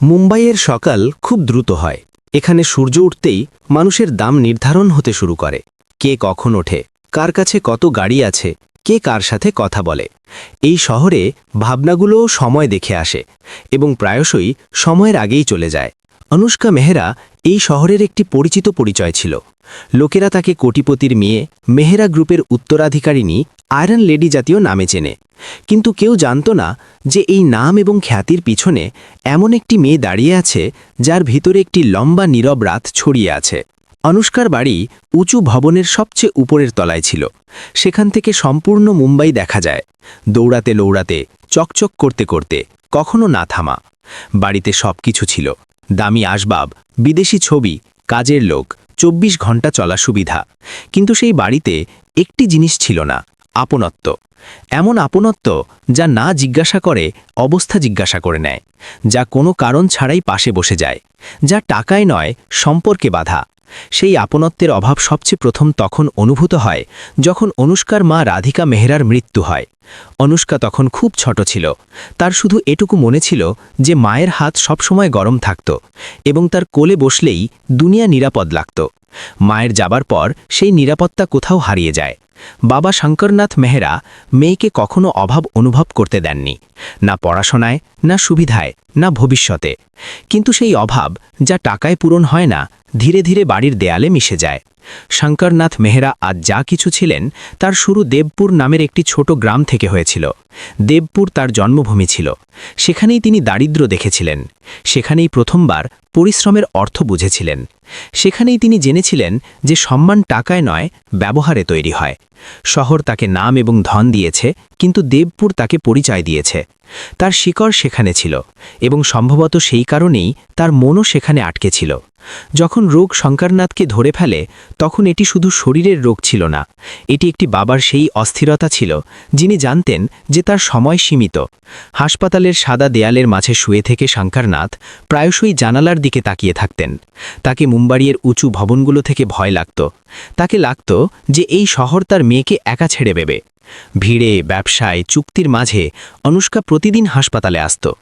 মুম্বাইয়ের সকাল খুব দ্রুত হয়। এখানে সূর্য উঠতেই মানুষের দাম নির্ধারণ হতে শুরু করে। কে কখন ওঠে? কার কাছে কত গাড়ি আছে? কে কার সাথে কথা বলে? এই শহরে ভাবনাগুলোও সময় দেখে আসে এবং প্রায়শই সময়ের আগেই চলে যায়। অনুষ্কা মেহরা এই শহরের একটি পরিচিত পরিচয় ছিল। লোকেরা তাকে কোটিপতির মেয়ে মেহেরা গ্রুপের উত্তরাধিকারিণী আয়রন লেডি জাতীয় নামে চেনে। কিন্তু কেউ জানত না যে এই নাম এবং খ্যাতির পিছনে এমন একটি মেয়ে দাঁড়িয়ে আছে যার ভিতরে একটি লম্বা নীরব রাত ছড়িয়ে আছে। অনুষ্কার বাড়ি উঁচু ভবনের সবচেয়ে উপরের তলায় ছিল। সেখান থেকে সম্পূর্ণ মুম্বাই দেখা যায়। দৌড়াতে লৌড়াতে চকচক করতে করতে কখনো না থামা। বাড়িতে সবকিছু ছিল। দামি আসবাব, বিদেশি ছবি, কাজের লোক চব্বিশ ঘণ্টা চলা সুবিধা। কিন্তু সেই বাড়িতে একটি জিনিস ছিল না, আপনত্ব। এমন আপনত্ব যা না জিজ্ঞাসা করে, অবস্থা জিজ্ঞাসা করে নেয়, যা কোনো কারণ ছাড়াই পাশে বসে যায়, যা টাকায় নয়, সম্পর্কে বাধা। সেই আপনত্বের অভাব সবচেয়ে প্রথম তখন অনুভূত হয় যখন অনুষ্কার মা রাধিকা মেহরার মৃত্যু হয়। অনুষ্কা তখন খুব ছোট ছিল। তার শুধু এটুকু মনে ছিল যে মায়ের হাত সবসময় গরম থাকত এবং তার কোলে বসলেই দুনিয়া নিরাপদ লাগত। মায়ের যাবার পর সেই নিরাপত্তা কোথাও হারিয়ে যায়। বাবা শঙ্করনাথ মেহরা মেয়েকে কখনো অভাব অনুভব করতে দেননি। না পড়াশোনায়, না সুবিধায়, না ভবিষ্যতে। কিন্তু সেই অভাব যা টাকায় পূরণ হয় না ধীরে ধীরে বাড়ির দেয়ালে মিশে যায়। শঙ্করনাথ মেহরা আজ যা কিছু ছিলেন, তার শুরু দেবপুর নামের একটি ছোট গ্রাম থেকে হয়েছিল। দেবপুর তার জন্মভূমি ছিল। সেখানেই তিনি দারিদ্র দেখেছিলেন। সেখানেই প্রথমবার পরিশ্রমের অর্থ বুঝেছিলেন। সেখানেই তিনি জেনেছিলেন যে সম্মান টাকায় নয়, ব্যবহারে তৈরি হয়। শহর তাকে নাম এবং ধন দিয়েছে, কিন্তু দেবপুর তাকে পরিচয় দিয়েছে। তার শিকড় সেখানে ছিল এবং সম্ভবত সেই কারণেই তার মনও সেখানে আটকে ছিল। যখন রোগ শঙ্করনাথকে ধরে ফেলে, তখন এটি শুধু শরীরের রোগ ছিল না, এটি একটি বাবার সেই অস্থিরতা ছিল, যিনি জানতেন যে তার সময় সীমিত। হাসপাতালের সাদা দেয়ালের মাঝে শুয়ে থেকে শঙ্করনাথ প্রায়শই জানালার দিকে তাকিয়ে থাকতেন। তাকে মুম্বাইয়ের উঁচু ভবনগুলো থেকে ভয় লাগত। তাকে লাগত যে এই শহর তার মেয়েকে একা ছেড়ে দেবে। ভিড়ে, ব্যবসায়, চুক্তির মাঝে অনুষ্কা প্রতিদিন হাসপাতালে আসত।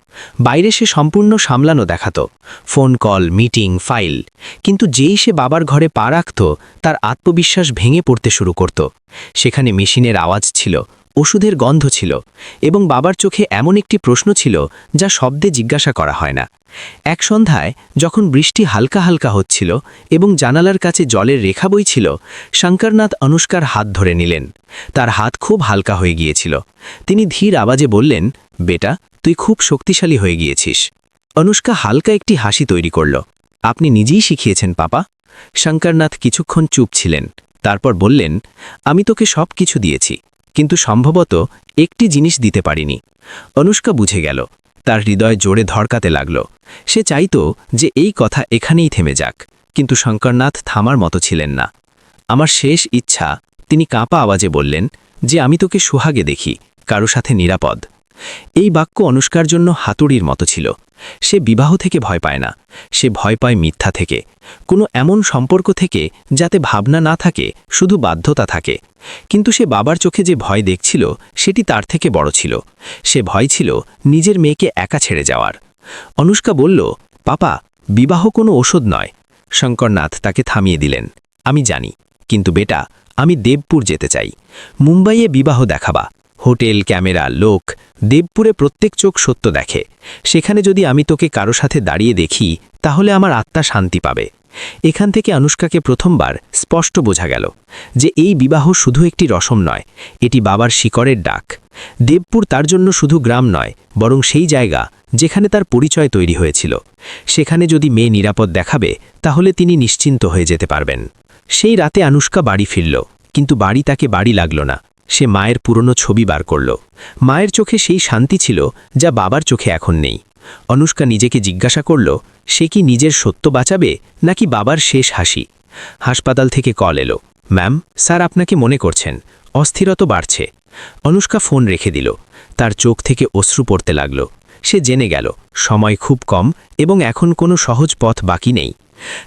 বাইরে সে সম্পূর্ণ সামলানো দেখাত। Phone call, meeting, file. কিন্তু যেই সে বাবার ঘরে পা রাখত, তার আত্মবিশ্বাস ভেঙে পড়তে শুরু করত। সেখানে মেশিনের আওয়াজ ছিল, ওষুধের গন্ধ ছিল এবং বাবার চোখে এমন একটি প্রশ্ন ছিল যা শব্দে জিজ্ঞাসা করা হয় না। এক সন্ধ্যায় যখন বৃষ্টি হালকা হালকা হচ্ছিল এবং জানালার কাছে জলের রেখা বইছিল শঙ্করনাথ অনুষ্কার হাত ধরে নিলেন। তার হাত খুব হালকা হয়ে গিয়েছিল। তিনি ধীর আওয়াজে বললেন, বেটা, তুই খুব শক্তিশালী হয়ে গিয়েছিস। অনুষ্কা হালকা একটি হাসি তৈরি করল। আপনি নিজেই শিখিয়েছেন, পাপা। শঙ্করনাথ কিছুক্ষণ চুপ ছিলেন। তারপর বললেন, আমি তোকে সব কিছু দিয়েছি, কিন্তু সম্ভবত একটি জিনিস দিতে পারিনি। অনুষ্কা বুঝে গেল তার হৃদয় জোরে ধরকাতে লাগল। সে চাইত যে এই কথা এখানেই থেমে যাক, কিন্তু শঙ্করনাথ থামার মতো ছিলেন না। আমার শেষ ইচ্ছা, তিনি কাঁপা আওয়াজে বললেন, যে আমি তোকে সুহাগে দেখি, কারও সাথে নিরাপদ। এই বাক্য অনুষ্কার জন্য হাতুড়ির মতো ছিল। সে বিবাহ থেকে ভয় পায় না। সে ভয় পায় মিথ্যা থেকে। কোনো এমন সম্পর্ক থেকে যাতে ভাবনা না থাকে, শুধু বাধ্যতা থাকে। কিন্তু সে বাবার চোখে যে ভয় দেখছিল, সেটি তার থেকে বড় ছিল। সে ভয় ছিল নিজের মেয়েকে একা ছেড়ে যাওয়ার। অনুষ্কা বলল, পাপা, বিবাহ কোনো ওষুধ নয়। শঙ্করনাথ তাকে থামিয়ে দিলেন, আমি জানি। কিন্তু বেটা, আমি দেবপুর যেতে চাই। মুম্বাইয়ে বিবাহ দেখাবা। হোটেল, ক্যামেরা, লোক, দেবপুরে প্রত্যেক চোখ সত্য দেখে। সেখানে যদি আমি তোকে কারও সাথে দাঁড়িয়ে দেখি, তাহলে আমার আত্মা শান্তি পাবে। এখান থেকে অনুষ্কাকে প্রথমবার স্পষ্ট বোঝা গেল যে এই বিবাহ শুধু একটি রসম নয়, এটি বাবার শিকড়ের ডাক। দেবপুর তার জন্য শুধু গ্রাম নয়, বরং সেই জায়গা যেখানে তার পরিচয় তৈরি হয়েছিল। সেখানে যদি মেয়ে নিরাপদ দেখাবে, তাহলে তিনি নিশ্চিন্ত হয়ে যেতে পারবেন। সেই রাতে আনুষ্কা বাড়ি ফিরল, কিন্তু বাড়ি তাকে বাড়ি লাগল না। সে মায়ের পুরনো ছবি বার করল। মায়ের চোখে সেই শান্তি ছিল যা বাবার চোখে এখন নেই। অনুষ্কা নিজেকে জিজ্ঞাসা করল, সে কি নিজের সত্য বাঁচাবে নাকি বাবার শেষ হাসি? হাসপাতাল থেকে কল এলো, ম্যাম, স্যার আপনাকে মনে করছেন, অস্থিরতা বাড়ছে। অনুষ্কা ফোন রেখে দিল, তার চোখ থেকে অশ্রু পড়তে লাগল। সে জেনে গেল, সময় খুব কম এবং এখন কোনো সহজ পথ বাকি নেই।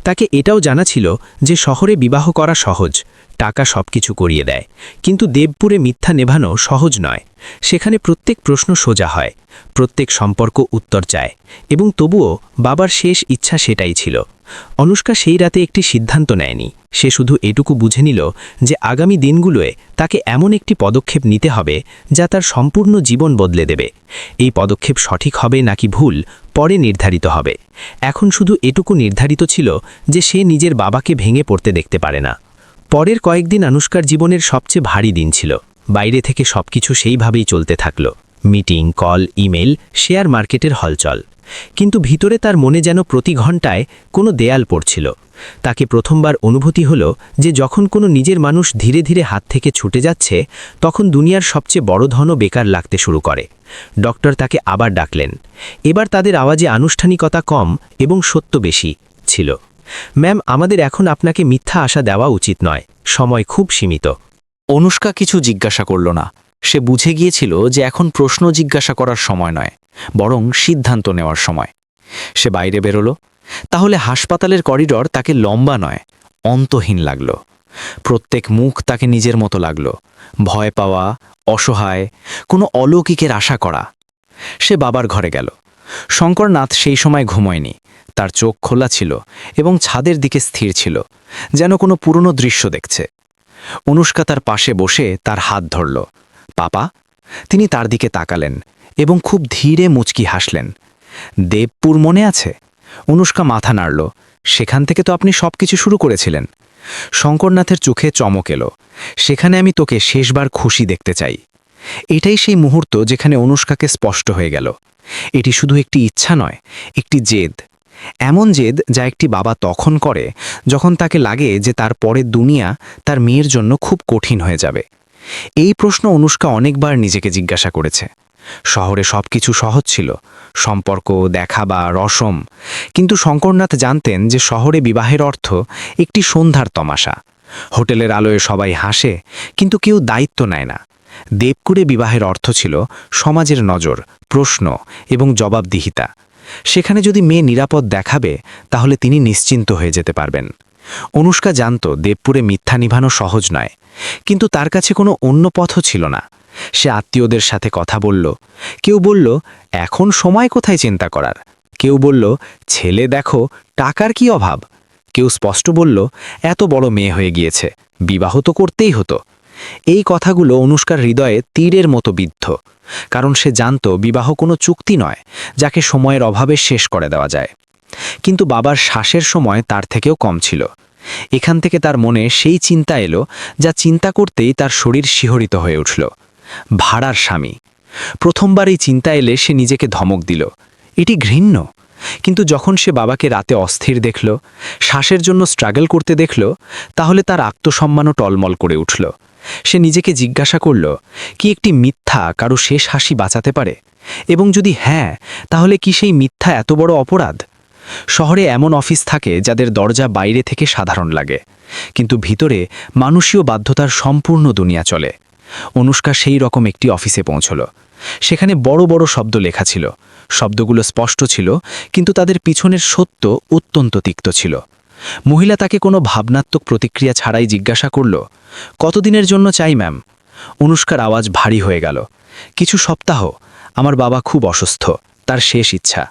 তাকে এটাও জানা ছিল যে শহরে বিবাহ করা সহজ। টাকা সবকিছু করিয়ে দেয়। কিন্তু দেবপুরে মিথ্যা নেভানো সহজ নয়। সেখানে প্রত্যেক প্রশ্ন সোজা হয়, প্রত্যেক সম্পর্ক উত্তর চায়, এবং তবুও বাবার শেষ ইচ্ছা সেটাই ছিল। অনুষ্কা সেই রাতে একটি সিদ্ধান্ত নেয়নি। সে শুধু এটুকু বুঝে নিল যে আগামী দিনগুলোয় তাকে এমন একটি পদক্ষেপ নিতে হবে যা তার সম্পূর্ণ জীবন বদলে দেবে। এই পদক্ষেপ সঠিক হবে নাকি ভুল, পরে নির্ধারিত হবে। এখন শুধু এটুকু নির্ধারিত ছিল যে সে নিজের বাবাকে ভেঙে পড়তে দেখতে পারে না। পরের কয়েকদিন আনুষ্কার জীবনের সবচেয়ে ভারী দিন ছিল। বাইরে থেকে সবকিছু সেইভাবেই চলতে থাকল। মিটিং, কল, ইমেল, শেয়ার মার্কেটের হলচল। কিন্তু ভিতরে তার মনে যেন প্রতি ঘন্টায় কোনো দেয়াল পড়ছিল। তাকে প্রথমবার অনুভূতি হল যে যখন কোনো নিজের মানুষ ধীরে ধীরে হাত থেকে ছুটে যাচ্ছে, তখন দুনিয়ার সবচেয়ে বড় ধনও বেকার লাগতে শুরু করে। ডক্টর তাকে আবার ডাকলেন। এবার তাদের আওয়াজে আনুষ্ঠানিকতা কম এবং সত্য বেশি ছিল। ম্যাম, আমাদের এখন আপনাকে মিথ্যা আশা দেওয়া উচিত নয়। সময় খুব সীমিত। অনুষ্কা কিছু জিজ্ঞাসা করল না। সে বুঝে গিয়েছিল যে এখন প্রশ্ন জিজ্ঞাসা করার সময় নয়, বরং সিদ্ধান্ত নেওয়ার সময়। সে বাইরে বেরোলো। তাহলে হাসপাতালের করিডর তাকে লম্বা নয়, অন্তহীন লাগল। প্রত্যেক মুখ তাকে নিজের মতো লাগল। ভয় পাওয়া, অসহায়, কোনো অলৌকিকের আশা করা। সে বাবার ঘরে গেল। শঙ্করনাথ সেই সময় ঘুমোয়নি। তার চোখ খোলা ছিল এবং ছাদের দিকে স্থির ছিল, যেন কোনো পুরনো দৃশ্য দেখছে। অনুষ্কা তার পাশে বসে তার হাত ধরল। পাপা? তিনি তার দিকে তাকালেন এবং খুব ধীরে মুচকি হাসলেন। দেবপুর মনে আছে? অনুষ্কা মাথা নাড়ল। সেখান থেকে তো আপনি সব কিছু শুরু করেছিলেন। শঙ্করনাথের চোখে চমক এলো। সেখানে আমি তোকে শেষবার খুশি দেখতে চাই। এটাই সেই মুহূর্ত যেখানে অনুষ্কাকে স্পষ্ট হয়ে গেল। এটি শুধু একটি ইচ্ছা নয়, একটি জেদ। এমন জেদ যা একটি বাবা তখন করে যখন তাকে লাগে যে তার পরের দুনিয়া তার মেয়ের জন্য খুব কঠিন হয়ে যাবে। এই প্রশ্ন অনুষ্কা অনেকবার নিজেকে জিজ্ঞাসা করেছে। শহরে সবকিছু সহজ ছিল, সম্পর্ক, দেখা বা রসম। কিন্তু শঙ্করনাথ জানতেন যে শহরে বিবাহের অর্থ একটি সন্ধ্যার তমাশা। হোটেলের আলোয় সবাই হাসে, কিন্তু কেউ দায়িত্ব নেয় না। দেবকুরে বিবাহের অর্থ ছিল সমাজের নজর, প্রশ্ন এবং জবাবদিহিতা। সেখানে যদি মেয়ে নিরাপদ দেখাবে, তাহলে তিনি নিশ্চিন্ত হয়ে যেতে পারবেন। অনুষ্কা জানত দেবপুরে মিথ্যা নিভানো সহজ নয়, কিন্তু তার কাছে কোনো অন্য পথও ছিল না। সে আত্মীয়দের সাথে কথা বলল, কেউ বলল, এখন সময় কোথায় চিন্তা করার? কেউ বলল, ছেলে দেখো, টাকার কি অভাব? কেউ স্পষ্ট বলল, এত বড় মেয়ে হয়ে গিয়েছে, বিবাহ তো করতেই হতো। এই কথাগুলো অনুষ্কার হৃদয়ে তীরের মতো বিদ্ধ, কারণ সে জানত বিবাহ কোনো চুক্তি নয়, যাকে সময়ের অভাবে শেষ করে দেওয়া যায়। কিন্তু বাবার শ্বাসের সময় তার থেকেও কম ছিল। এখান থেকে তার মনে সেই চিন্তা এলো, যা চিন্তা করতেই তার শরীর শিহরিত হয়ে উঠল। ভাড়ার স্বামী। প্রথমবার এই চিন্তা এলে সে নিজেকে ধমক দিল। এটি ঘৃণ্য, কিন্তু যখন সে বাবাকে রাতে অস্থির দেখল, শ্বাসের জন্য স্ট্রাগল করতে দেখল, তাহলে তার আত্মসম্মানও টলমল করে উঠল। সে নিজেকে জিজ্ঞাসা করল, কি একটি মিথ্যা কারও শেষ হাসি বাঁচাতে পারে? এবং যদি হ্যাঁ তাহলে কি সেই মিথ্যা এত বড় অপরাধ? শহরে এমন অফিস থাকে যাদের দরজা বাইরে থেকে সাধারণ লাগে। কিন্তু ভিতরে মানুষীয় বাধ্যতার সম্পূর্ণ দুনিয়া চলে। অনুষ্কা সেই রকম একটি অফিসে পৌঁছল। সেখানে বড় বড় শব্দ লেখা ছিল। শব্দগুলো স্পষ্ট ছিল, কিন্তু তাদের পিছনের সত্য অত্যন্ত তিক্ত ছিল। মহিলা তাকে কোনো ভাবনাত্মক প্রতিক্রিয়া ছাড়াই জিজ্ঞাসা করল, কতদিনের জন্য চাই, ম্যাম? অনুষ্কার আওয়াজ ভারী হয়ে গেল, কিছু সপ্তাহ, আমার বাবা খুব অসুস্থ, তার শেষ ইচ্ছা।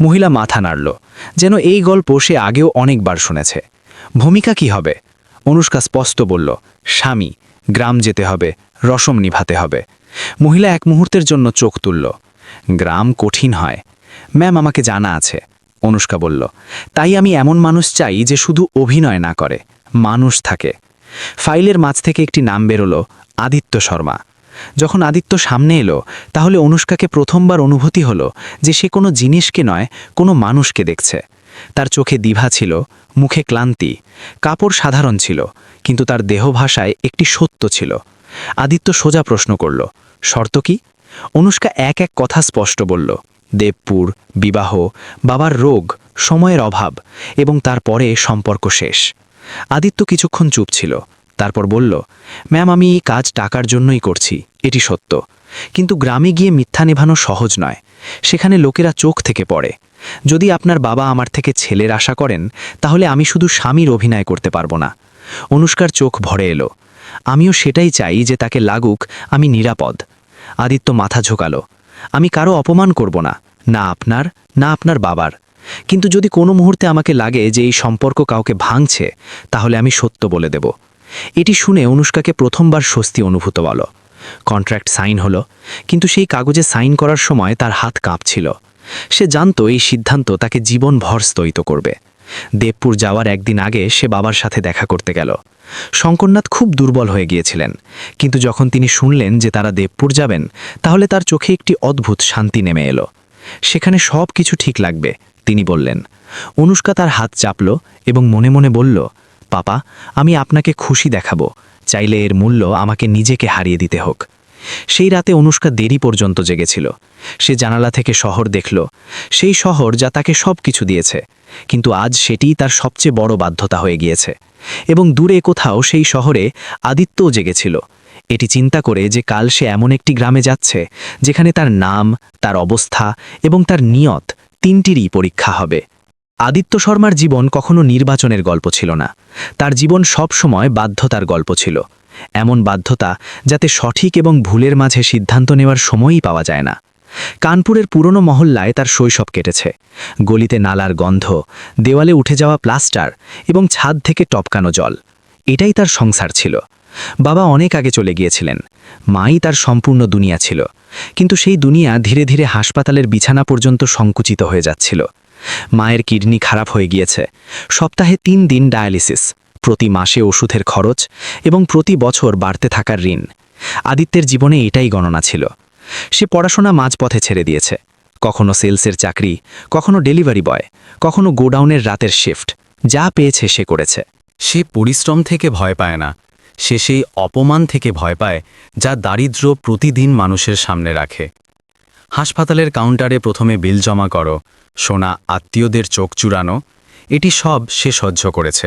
মহিলা মাথা নাড়ল, যেন এই গল্প সে আগেও অনেকবার শুনেছে। ভূমিকা কি হবে? অনুষ্কা স্পষ্ট বলল, স্বামী, গ্রাম যেতে হবে, রসম নিভাতে হবে। মহিলা এক মুহূর্তের জন্য চোখ তুলল, গ্রাম কঠিন হয়। ম্যাম, আমাকে জানা আছে অনুষ্কা বলল, তাই আমি এমন মানুষ চাই যে শুধু অভিনয় না করে, মানুষ থাকে। ফাইলের মাঝ থেকে একটি নাম বেরোলো, আদিত্য শর্মা। যখন আদিত্য সামনে এলো, তাহলে অনুষ্কাকে প্রথমবার অনুভূতি হলো যে সে কোনো জিনিসকে নয়, কোনো মানুষকে দেখছে। তার চোখে দ্বিভা ছিল, মুখে ক্লান্তি, কাপড় সাধারণ ছিল, কিন্তু তার দেহ ভাষায় একটি সত্য ছিল। আদিত্য সোজা প্রশ্ন করল, শর্ত কি? অনুষ্কা এক এক কথা স্পষ্ট বলল দেবপুর, বিবাহ, বাবার রোগ, সময়ের অভাব এবং তারপরে সম্পর্ক শেষ। আদিত্য কিছুক্ষণ চুপ ছিল, তারপর বলল, ম্যাম, আমি এই কাজ টাকার জন্যই করছি, এটি সত্য। কিন্তু গ্রামে গিয়ে মিথ্যা নেভানো সহজ নয়। সেখানে লোকেরা চোখ থেকে পড়ে। যদি আপনার বাবা আমার থেকে ছেলের আশা করেন, তাহলে আমি শুধু স্বামীর অভিনয় করতে পারব না। অনুষ্কার চোখ ভরে এলো। আমিও সেটাই চাই যে তাকে লাগুক, আমি নিরাপদ। আদিত্য মাথা ঝোকালো। আমি কারও অপমান করব না না আপনার না আপনার বাবার। কিন্তু যদি কোনো মুহূর্তে আমাকে লাগে যে এই সম্পর্ক কাউকে ভাঙছে, তাহলে আমি সত্য বলে দেব। এটি শুনে অনুষ্কাকে প্রথমবার স্বস্তি অনুভূত বলো কন্ট্রাক্ট সাইন হলো, কিন্তু সেই কাগজে সাইন করার সময় তার হাত কাঁপছিল। সে জানত এই সিদ্ধান্ত তাকে জীবনভর স্তয়িত করবে। দেবপুর যাওয়ার একদিন আগে সে বাবার সাথে দেখা করতে গেল। শঙ্করনাথ খুব দুর্বল হয়ে গিয়েছিলেন। কিন্তু যখন তিনি শুনলেন যে তারা দেবপুর যাবেন, তাহলে তার চোখে একটি অদ্ভুত শান্তি নেমে এলো। সেখানে সব কিছু ঠিক লাগবে, তিনি বললেন। অনুষ্কা তার হাত চাপল এবং মনে মনে বলল, পাপা, আমি আপনাকে খুশি দেখাবো। চাইলে এর মূল্য আমাকে নিজেকে হারিয়ে দিতে হোক। সেই রাতে অনুষ্কা দেরি পর্যন্ত জেগেছিল। সে জানালা থেকে শহর দেখল। সেই শহর যা তাকে সব কিছু দিয়েছে। কিন্তু আজ সেটিই তার সবচেয়ে বড় বাধ্যতা হয়ে গিয়েছে। এবং দূরে কোথাও সেই শহরে আদিত্যও জেগেছিল। এটি চিন্তা করে যে কাল সে এমন একটি গ্রামে যাচ্ছে, যেখানে তার নাম, তার অবস্থা এবং তার নিয়ত তিনটিরই পরীক্ষা হবে। আদিত্য শর্মার জীবন কখনো নির্বাচনের গল্প ছিল না। তার জীবন সব সময় বাধ্যতার গল্প ছিল। এমন বাধ্যতা যাতে সঠিক এবং ভুলের মাঝে সিদ্ধান্ত নেওয়ার সময়ই পাওয়া যায় না। কানপুরের পুরনো মহল্লায় তার শৈশব কেটেছে। গলিতে নালার গন্ধ, দেওয়ালে উঠে যাওয়া প্লাস্টার এবং ছাদ থেকে টপকানো জল, এটাই তার সংসার ছিল। বাবা অনেক আগে চলে গিয়েছিলেন। মাই তার সম্পূর্ণ দুনিয়া ছিল। কিন্তু সেই দুনিয়া ধীরে ধীরে হাসপাতালের বিছানা পর্যন্ত সংকুচিত হয়ে যাচ্ছিল। মায়ের কিডনি খারাপ হয়ে গিয়েছে। সপ্তাহে তিন দিন ডায়ালিসিস। প্রতি মাসে ওষুধের খরচ এবং প্রতি বছর বাড়তে থাকার ঋণ। আদিত্যের জীবনে এটাই গণনা ছিল। সে পড়াশোনা মাঝপথে ছেড়ে দিয়েছে। কখনো সেলসের চাকরি, কখনো ডেলিভারি বয়, কখনো গোডাউনের রাতের শিফট। যা পেয়েছে সে করেছে। সে পরিশ্রম থেকে ভয় পায় না। সে সেই অপমান থেকে ভয় পায় যা দারিদ্র্য প্রতিদিন মানুষের সামনে রাখে। হাসপাতালের কাউন্টারে প্রথমে বিল জমা করো, সোনা আত্মীয়দের চোখ চুরানো এটি সব সে সহ্য করেছে।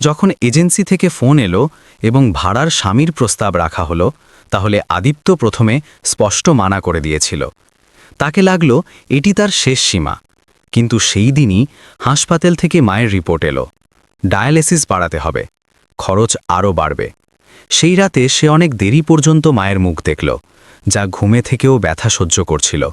যখন এজেন্সি থেকে ফোন এলো এবং ভাড়ার স্বামীর প্রস্তাব রাখা হলো, তাহলে আদিত্য প্রথমে স্পষ্ট মানা করে দিয়েছিল। তাকে লাগল এটি তার শেষ সীমা। কিন্তু সেই দিনই হাসপাতাল থেকে মায়ের রিপোর্ট এলো। ডায়ালিসিস বাড়াতে হবে। খরচ আরও বাড়বে। সেই রাতে সে অনেক দেরি পর্যন্ত মায়ের মুখ দেখল, যা ঘুমে থেকেও ব্যথা সহ্য করছিল।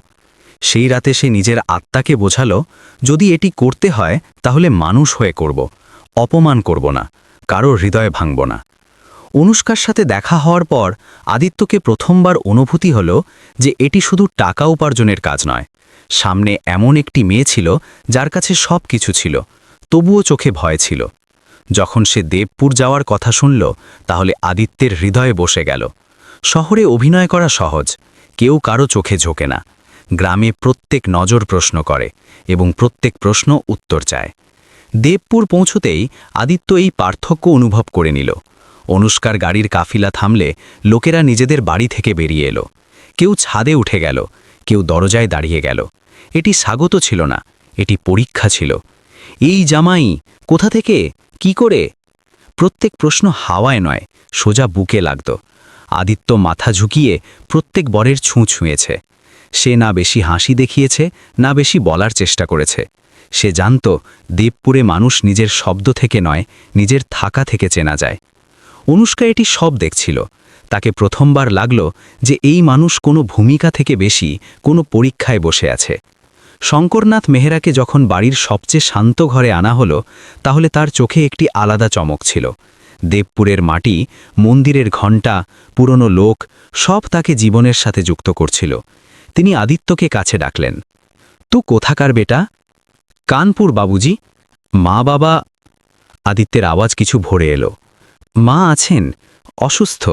সেই রাতে সে নিজের আত্মাকে বোঝালো, যদি এটি করতে হয়, তাহলে মানুষ হয়ে করব। অপমান করব না, কারও হৃদয় ভাঙব না। অনুষ্কার সাথে দেখা হওয়ার পর আদিত্যকে প্রথমবার অনুভূতি হল যে এটি শুধু টাকা উপার্জনের কাজ নয়। সামনে এমন একটি মেয়ে ছিল যার কাছে সব কিছু ছিল, তবুও চোখে ভয় ছিল। যখন সে দেবপুর যাওয়ার কথা শুনল, তাহলে আদিত্যের হৃদয়ে বসে গেল। শহরে অভিনয় করা সহজ, কেউ কারও চোখে ঝোঁকে না। গ্রামে প্রত্যেক নজর প্রশ্ন করে এবং প্রত্যেক প্রশ্ন উত্তর চায়। দেবপুর পৌঁছতেই আদিত্য এই পার্থক্য অনুভব করে নিল। অনুষ্কার গাড়ির কাফিলা থামলে লোকেরা নিজেদের বাড়ি থেকে বেরিয়ে এলো। কেউ ছাদে উঠে গেল, কেউ দরজায় দাঁড়িয়ে গেল। এটি স্বাগত ছিল না, এটি পরীক্ষা ছিল। এই জামাই, কোথা থেকে? কি করে? প্রত্যেক প্রশ্ন হাওয়ায় নয়, সোজা বুকে লাগত। আদিত্য মাথা ঝুঁকিয়ে প্রত্যেক বরের ছুঁ ছুঁয়েছে। সে না বেশি হাসি দেখিয়েছে, না বেশি বলার চেষ্টা করেছে। সে জানত দেবপুরে মানুষ নিজের শব্দ থেকে নয়, নিজের থাকা থেকে চেনা যায়। অনুষ্কা এটি সব দেখছিল। তাকে প্রথমবার লাগল যে এই মানুষ কোনো ভূমিকা থেকে বেশি কোনো পরীক্ষায় বসে আছে। শঙ্করনাথ মেহরাকে যখন বাড়ির সবচেয়ে শান্ত ঘরে আনা হলো, তাহলে তার চোখে একটি আলাদা চমক ছিল। দেবপুরের মাটি, মন্দিরের ঘণ্টা, পুরনো লোক, সব তাকে জীবনের সাথে যুক্ত করছিল। তিনি আদিত্যকে কাছে ডাকলেন, তু কোথাকার বেটা? কানপুর বাবুজি? মা বাবা? আদিত্যের আওয়াজ কিছু ভরে এলো। মা আছেন, অসুস্থ।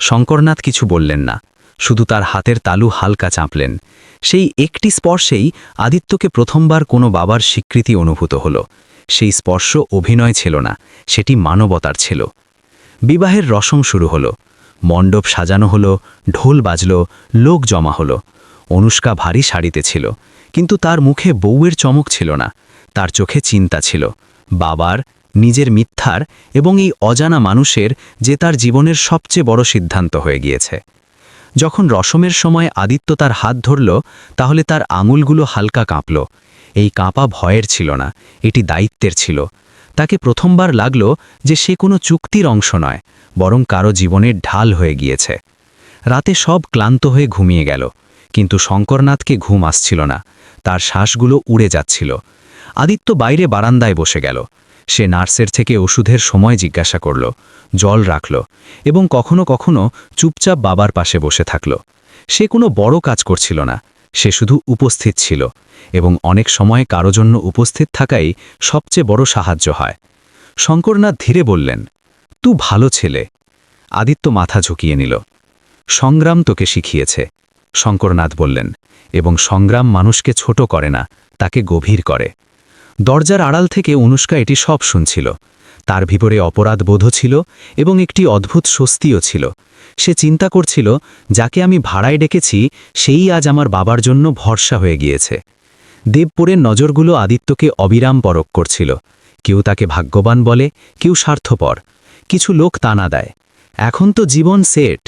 শঙ্করনাথ কিছু বললেন না। শুধু তার হাতের তালু হালকা চাঁপলেন। সেই একটি স্পর্শেই আদিত্যকে প্রথমবার কোনো বাবার স্বীকৃতি অনুভূত হল। সেই স্পর্শ অভিনয় ছিল না, সেটি মানবতার ছিল। বিবাহের রসম শুরু হলো। মণ্ডপ সাজানো হলো, ঢোল বাজল, লোক জমা হলো। অনুষ্কা ভারী শাড়িতে ছিল। কিন্তু তার মুখে বউয়ের চমক ছিল না, তার চোখে চিন্তা ছিল, বাবার, নিজের মিথ্যার এবং এই অজানা মানুষের যে তার জীবনের সবচেয়ে বড় সিদ্ধান্ত হয়ে গিয়েছে। যখন রসমের সময় আদিত্য তার হাত ধরল, তাহলে তার আঙুলগুলো হালকা কাঁপল। এই কাঁপা ভয়ের ছিল না, এটি দায়িত্বের ছিল। তাকে প্রথমবার লাগল যে সে কোনো চুক্তির অংশ নয়, বরং কারও জীবনের ঢাল হয়ে গিয়েছে। রাতে সব ক্লান্ত হয়ে ঘুমিয়ে গেল। কিন্তু শঙ্করনাথকে ঘুম আসছিল না। তার শ্বাসগুলো উড়ে যাচ্ছিল। আদিত্য বাইরে বারান্দায় বসে গেল। সে নার্সের থেকে ওষুধের সময় জিজ্ঞাসা করল, জল রাখল এবং কখনো কখনো চুপচাপ বাবার পাশে বসে থাকল। সে কোনো বড় কাজ করছিল না, সে শুধু উপস্থিত ছিল এবং অনেক সময় কারও জন্য উপস্থিত থাকাই সবচেয়ে বড় সাহায্য হয়। শঙ্করনাথ ধীরে বললেন, তু ভালো ছেলে। আদিত্য মাথা ঝুঁকিয়ে নিল। সংগ্রাম তোকে শিখিয়েছে। শঙ্করনাথ বললেন, এবং সংগ্রাম মানুষকে ছোট করে না, তাকে গভীর করে। দরজার আড়াল থেকে অনুষ্কা এটি সব শুনছিল। তার ভিতরে অপরাধ বোধ ছিল এবং একটি অদ্ভুত স্বস্তিও ছিল। সে চিন্তা করছিল, যাকে আমি ভাড়ায় ডেকেছি, সেই আজ আমার বাবার জন্য ভরসা হয়ে গিয়েছে। দেবপুরের নজরগুলো আদিত্যকে অবিরাম পরক করছিল। কেউ তাকে ভাগ্যবান বলে, কেউ স্বার্থপর। কিছু লোক তানা দেয়। এখন তো জীবন সেট।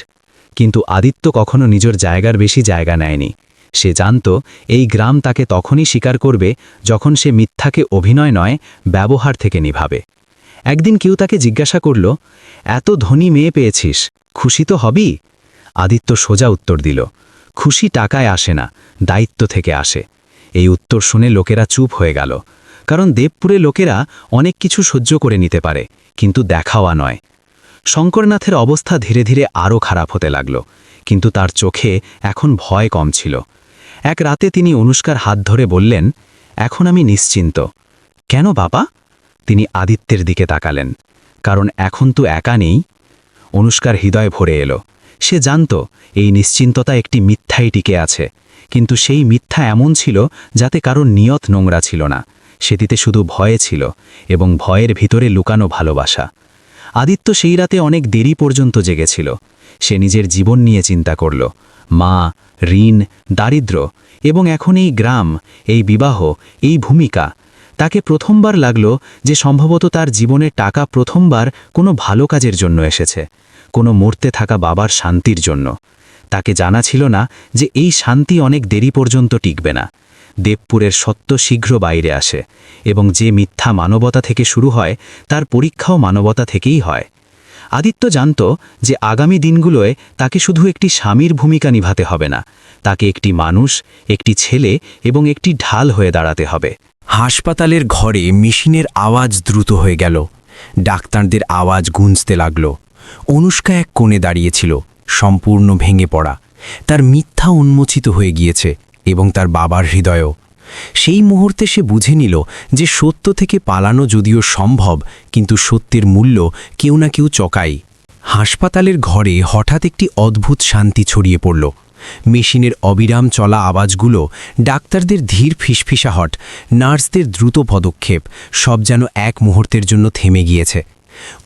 কিন্তু আদিত্য কখনো নিজের জায়গার বেশি জায়গা নেয়নি। সে জানত, এই গ্রাম তাকে তখনই স্বীকার করবে যখন সে মিথ্যাকে অভিনয় নয়, ব্যবহার থেকে নিভাবে। একদিন কেউ তাকে জিজ্ঞাসা করল, এত ধনী মেয়ে পেয়েছিস, খুশি তো হবি? আদিত্য সোজা উত্তর দিল, খুশি টাকায় আসে না, দায়িত্ব থেকে আসে। এই উত্তর শুনে লোকেরা চুপ হয়ে গেল, কারণ দেবপুরে লোকেরা অনেক কিছু সহ্য করে নিতে পারে, কিন্তু দেখাওয়া নয়। শঙ্করনাথের অবস্থা ধীরে ধীরে আরও খারাপ হতে লাগল, কিন্তু তার চোখে এখন ভয় কম ছিল। এক রাতে তিনি অনুষ্কার হাত ধরে বললেন, এখন আমি নিশ্চিন্ত। কেন বাবা? তিনি আদিত্যের দিকে তাকালেন, কারণ এখন তো একা নেই। অনুষ্কার হৃদয় ভরে এলো, সে জানত, এই নিশ্চিন্ততা একটি মিথ্যাই টিকে আছে, কিন্তু সেই মিথ্যা এমন ছিল যাতে কারও নিয়ত নোংরা ছিল না, সেটিতে শুধু ভয়ে ছিল এবং ভয়ের ভিতরে লুকানো ভালোবাসা। আদিত্য সেই রাতে অনেক দেরি পর্যন্ত জেগেছিল। সে নিজের জীবন নিয়ে চিন্তা করল। মা, ঋণ, দারিদ্র এবং এখন এই গ্রাম, এই বিবাহ, এই ভূমিকা, তাকে প্রথমবার লাগল যে সম্ভবত তার জীবনে টাকা প্রথমবার কোনো ভালো কাজের জন্য এসেছে, কোনো মূর্তে থাকা বাবার শান্তির জন্য। তাকে জানা ছিল না যে এই শান্তি অনেক দেরি পর্যন্ত টিকবে না। দেবপুরের সত্য শীঘ্র বাইরে আসে এবং যে মিথ্যা মানবতা থেকে শুরু হয়, তার পরীক্ষাও মানবতা থেকেই হয়। আদিত্য জানত যে আগামী দিনগুলোয় তাকে শুধু একটি স্বামীর ভূমিকা নিভাতে হবে না, তাকে একটি মানুষ, একটি ছেলে এবং একটি ঢাল হয়ে দাঁড়াতে হবে। হাসপাতালের ঘরে মেশিনের আওয়াজ দ্রুত হয়ে গেল। ডাক্তারদের আওয়াজ গুঞ্জতে লাগল। অনুষ্কা এক কোণে দাঁড়িয়েছিল, সম্পূর্ণ ভেঙে পড়া। তার মিথ্যা উন্মোচিত হয়ে গিয়েছে। এবং তার বাবার হৃদয়ও। সেই মুহূর্তে সে বুঝে নিল যে সত্য থেকে পালানো যদিও সম্ভব, কিন্তু সত্যের মূল্য কেউ না কেউ চকাই হাসপাতালের ঘরে হঠাৎ একটি অদ্ভুত শান্তি ছড়িয়ে পড়ল। মেশিনের অবিরাম চলা আওয়াজগুলো, ডাক্তারদের ধীর ফিসফিসাহট, নার্সদের দ্রুত পদক্ষেপ, সব যেন এক মুহূর্তের জন্য থেমে গিয়েছে।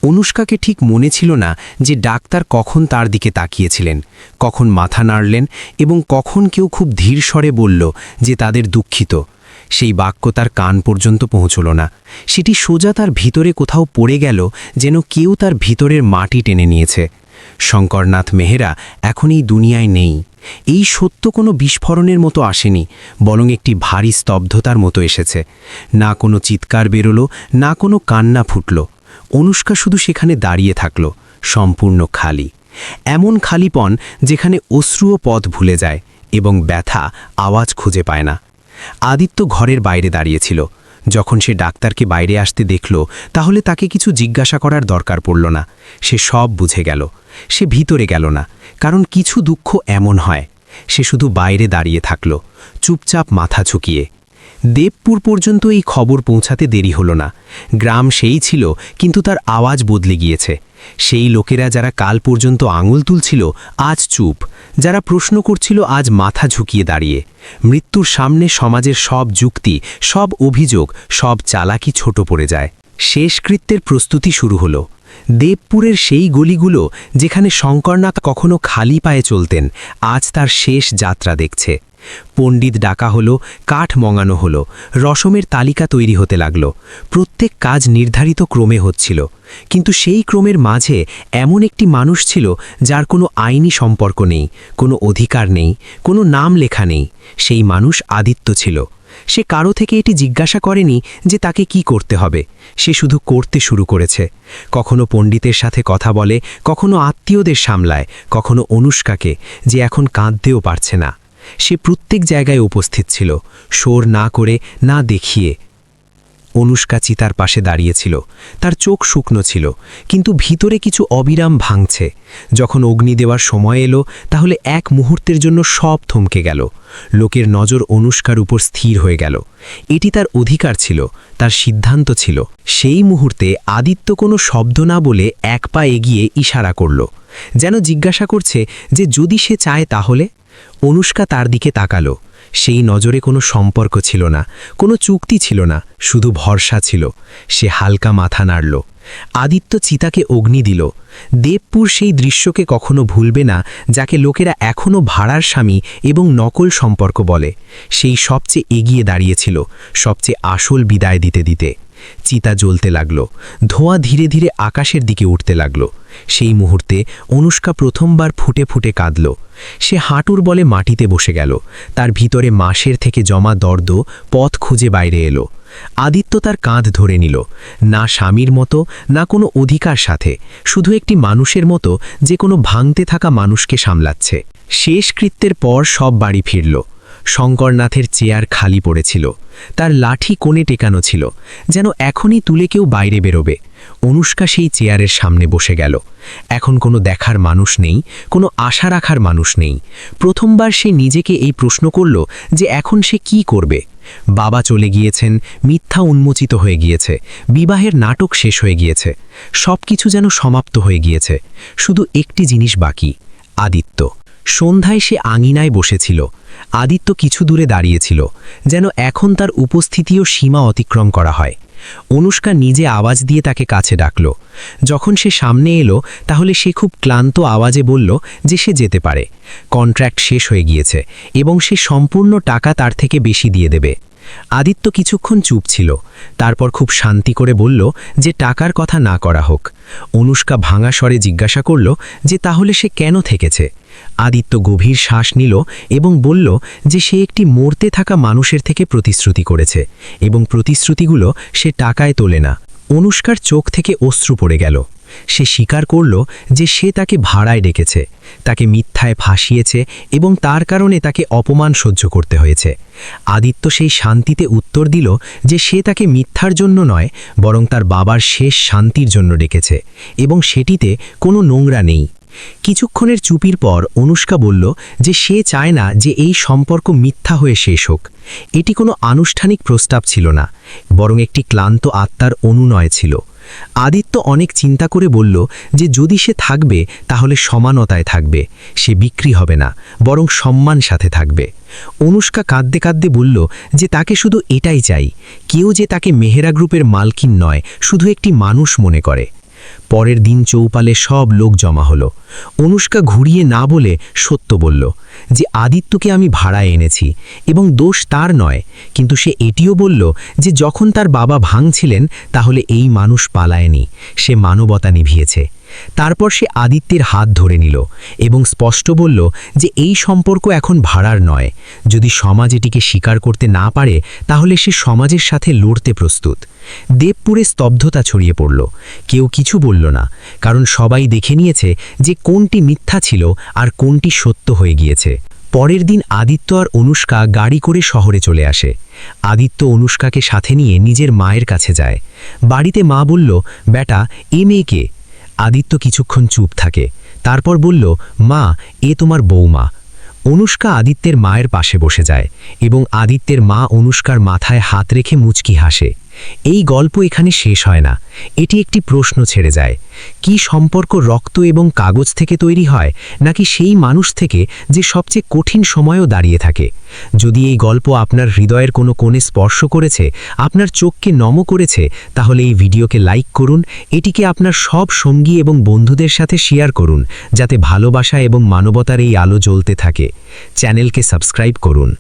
অনুষ্কাকে ঠিক মনে ছিল না যে ডাক্তার কখন তার দিকে তাকিয়েছিলেন, কখন মাথা নাড়লেন এবং কখন কেউ খুব ধীর স্বরে বলল যে তাদের দুঃখিত। সেই বাক্য তার কান পর্যন্ত পৌঁছল না। সেটি সোজা তার ভিতরে কোথাও পড়ে গেল যেন কেউ তার ভিতরের মাটি টেনে নিয়েছে। শঙ্করনাথ মেহেরা এখন এই দুনিয়ায় নেই। এই সত্য কোনো বিস্ফোরণের মতো আসেনি, বরং একটি ভারী স্তব্ধতার মতো এসেছে। না কোনো চিৎকার বেরোলো, না কোনো কান্না ফুটল। অনুষ্কা শুধু সেখানে দাঁড়িয়ে থাকল, সম্পূর্ণ খালি। এমন খালিপন যেখানে অশ্রুও পথ ভুলে যায় এবং ব্যথা আওয়াজ খুঁজে পায় না। আদিত্য ঘরের বাইরে দাঁড়িয়েছিল। যখন সে ডাক্তারকে বাইরে আসতে দেখল, তাহলে তাকে কিছু জিজ্ঞাসা করার দরকার পড়ল না। সে সব বুঝে গেল। সে ভিতরে গেল না, কারণ কিছু দুঃখ এমন হয়। সে শুধু বাইরে দাঁড়িয়ে থাকল, চুপচাপ মাথা ঝুঁকিয়ে। দেবপুর পর্যন্ত এই খবর পৌঁছাতে দেরি হলো না। গ্রাম সেই ছিল, কিন্তু তার আওয়াজ বদলে গিয়েছে। সেই লোকেরা যারা কাল পর্যন্ত আঙুল তুলছিল, আজ চুপ। যারা প্রশ্ন করছিল, আজ মাথা ঝুঁকিয়ে দাঁড়িয়ে। মৃত্যুর সামনে সমাজের সব যুক্তি, সব অভিযোগ, সব চালাকি ছোট পড়ে যায়। শেষকৃত্যের প্রস্তুতি শুরু হলো। দেবপুরের সেই গলিগুলো, যেখানে শঙ্করনাথ কখনো খালি পায়ে চলতেন, আজ তার শেষ যাত্রা দেখছে। পণ্ডিত ডাকা হলো, কাঠ মঙানো হলো, রসমের তালিকা তৈরি হতে লাগল, প্রত্যেক কাজ নির্ধারিত ক্রমে হচ্ছিল। কিন্তু সেই ক্রমের মাঝে এমন একটি মানুষ ছিল যার কোনো আইনি সম্পর্ক নেই, কোনো অধিকার নেই, কোনো নাম লেখা নেই। সেই মানুষ আদিত্য ছিল। সে কারও থেকে এটি জিজ্ঞাসা করেনি যে তাকে কি করতে হবে। সে শুধু করতে শুরু করেছে। কখনো পণ্ডিতের সাথে কথা বলে, কখনো আত্মীয়দের সামলায়, কখনো অনুষ্কাকে, যে এখন কাঁদতেও পারছে না। সে প্রত্যেক জায়গায় উপস্থিত ছিল, শোর না করে, না দেখিয়ে। অনুষ্কা চিতার পাশে দাঁড়িয়েছিল, তার চোখ শুকনো ছিল, কিন্তু ভিতরে কিছু অবিরাম ভাঙছে। যখন অগ্নি দেওয়ার সময় এলো, তাহলে এক মুহূর্তের জন্য সব থমকে গেল। লোকের নজর অনুষ্কার উপর স্থির হয়ে গেল। এটি তার অধিকার ছিল, তার সিদ্ধান্ত ছিল। সেই মুহূর্তে আদিত্য কোনো শব্দ না বলে এক পা এগিয়ে ইশারা করল, যেন জিজ্ঞাসা করছে যে, যদি সে চায় তাহলে? অনুষ্কা তার দিকে তাকালো। সেই নজরে কোনো সম্পর্ক ছিল না, কোনো চুক্তি ছিল না, শুধু ভরসা ছিল। সে হালকা মাথা নাড়ল। আদিত্য চিতাকে অগ্নি দিল। দেবপুর সেই দৃশ্যকে কখনো ভুলবে না, যাকে লোকেরা এখনও ভাড়ার স্বামী এবং নকল সম্পর্ক বলে। সেই সবচেয়ে এগিয়ে দাঁড়িয়েছিল, সবচেয়ে আসল বিদায় দিতে দিতে। চিতা জ্বলতে লাগল, ধোঁয়া ধীরে ধীরে আকাশের দিকে উঠতে লাগল। সেই মুহূর্তে অনুষ্কা প্রথমবার ফুটে ফুটে কাঁদল। সে হাঁটুর বলে মাটিতে বসে গেল। তার ভিতরে মাসের থেকে জমা দর্দ পথ খুঁজে বাইরে এলো। আদিত্য তার কাঁধ ধরে নিল, না স্বামীর মতো, না কোনো অধিকার সাথে, শুধু একটি মানুষের মতো যে কোনো ভাঙতে থাকা মানুষকে সামলাচ্ছে। শেষ কৃত্যের পর সব বাড়ি ফিরল। শঙ্করনাথের চেয়ার খালি পড়েছিল। তার লাঠি কোণে টেকানো ছিল, যেন এখনই তুলে কেউ বাইরে বেরোবে। অনুষ্কা সেই চেয়ারের সামনে বসে গেল। এখন কোনো দেখার মানুষ নেই, কোনো আশা রাখার মানুষ নেই। প্রথমবার সে নিজেকে এই প্রশ্ন করল যে এখন সে কি করবে। বাবা চলে গিয়েছেন, মিথ্যা উন্মোচিত হয়ে গিয়েছে, বিবাহের নাটক শেষ হয়ে গিয়েছে সব কিছু যেন সমাপ্ত হয়ে গিয়েছে, শুধু একটি জিনিস বাকি, আদিত্য। সন্ধ্যায় সে আঙিনায় বসেছিল আদিত্য কিছু দূরে দাঁড়িয়েছিল, যেন এখন তার উপস্থিতিও সীমা অতিক্রম করা হয়। অনুষ্কা নিজে আওয়াজ দিয়ে তাকে কাছে ডাকল। যখন সে সামনে এলো, তাহলে সে খুব ক্লান্ত আওয়াজে বলল যে সে যেতে পারে। কন্ট্রাক্ট শেষ হয়ে গিয়েছে এবং সে সম্পূর্ণ টাকা তার থেকে বেশি দিয়ে দেবে। আদিত্য কিছুক্ষণ চুপ ছিল, তারপর খুব শান্তি করে বলল যে টাকার কথা না করা হোক। অনুষ্কা ভাঙা স্বরে জিজ্ঞাসা করল যে তাহলে সে কেন থেকেছে? আদিত্য গভীর শ্বাস নিল এবং বলল যে সে একটি মরতে থাকা মানুষের থেকে প্রতিশ্রুতি করেছে এবং প্রতিশ্রুতিগুলো সে টাকায় তোলে না। অনুষ্কার চোখ থেকে অশ্রু পড়ে গেল। সে স্বীকার করল যে সে তাকে ভাড়ায় ডেকেছে, তাকে মিথ্যায় ফাঁসিয়েছে এবং তার কারণে তাকে অপমান সহ্য করতে হয়েছে। আদিত্য সেই শান্তিতে উত্তর দিল যে সে তাকে মিথ্যার জন্য নয়, বরং তার বাবার শেষ শান্তির জন্য ডেকেছে এবং সেটিতে কোনো নোংরা নেই। কিছুক্ষণের চুপির পর অনুষ্কা বলল যে সে চায় না যে এই সম্পর্ক মিথ্যা হয়ে শেষ হোক। এটি কোনো আনুষ্ঠানিক প্রস্তাব ছিল না, বরং একটি ক্লান্ত আত্মার অনুনয় ছিল। আদিত্য অনেক চিন্তা করে বলল যে যদি সে থাকবে, তাহলে সমানতায় থাকবে, সে বিক্রি হবে না, বরং সম্মান সাথে থাকবে। অনুষ্কা কাঁদতে কাঁদতে বলল যে তাকে শুধু এটাই চাই, কেউ যে তাকে মেহেরা গ্রুপের মালকিন নয়, শুধু একটি মানুষ মনে করে। পরের দিন চৌপালে সব লোক জমা হলো। অনুষ্কা ঘুরিয়ে না বলে সত্য বলল যে আদিত্যকে আমি ভাড়ায় এনেছি এবং দোষ তার নয়, কিন্তু সে এটিও বলল যে যখন তার বাবা ভাঙছিলেন তাহলে এই মানুষ পালায়নি, সে মানবতা নিভিয়েছে। তারপর সে আদিত্যের হাত ধরে নিল এবং স্পষ্ট বলল যে এই সম্পর্ক এখন ভাড়ার নয়। যদি সমাজ এটিকে স্বীকার করতে না পারে, তাহলে সে সমাজের সাথে লড়তে প্রস্তুত। দেবপুরে স্তব্ধতা ছড়িয়ে পড়ল। কেউ কিছু বলল না, কারণ সবাই দেখে নিয়েছে যে কোনটি মিথ্যা ছিল আর কোনটি সত্য হয়ে গিয়েছে। পরের দিন আদিত্য আর অনুষ্কা গাড়ি করে শহরে চলে আসে। আদিত্য অনুষ্কাকে সাথে নিয়ে নিজের মায়ের কাছে যায়। বাড়িতে মা বলল, বেটা, এ মেয়েকে আদিত্য কিছুক্ষণ চুপ থাকে। তারপর বলল, মা, এ তোমার বৌমা। অনুষ্কা আদিত্যের মায়ের পাশে বসে যায় এবং আদিত্যের মা অনুষ্কার মাথায় হাত রেখে মুচকি হাসে। এই গল্প এখানে শেষ হয় না। এটি একটি প্রশ্ন ছেড়ে যায়। কি সম্পর্ক রক্ত এবং কাগজ থেকে তৈরি হয়, নাকি সেই মানুষ থেকে যে সবচেয়ে কঠিন সময়ও দাঁড়িয়ে থাকে? যদি এই গল্প আপনার হৃদয়ের কোনো কোণে স্পর্শ করেছে, আপনার চোখকে নম করেছে, তাহলে এই ভিডিওকে লাইক করুন, এটিকে আপনার সব সঙ্গী এবং বন্ধুদের সাথে শেয়ার করুন, যাতে ভালোবাসা এবং মানবতার এই আলো জ্বলতে থাকে। চ্যানেলকে সাবস্ক্রাইব করুন।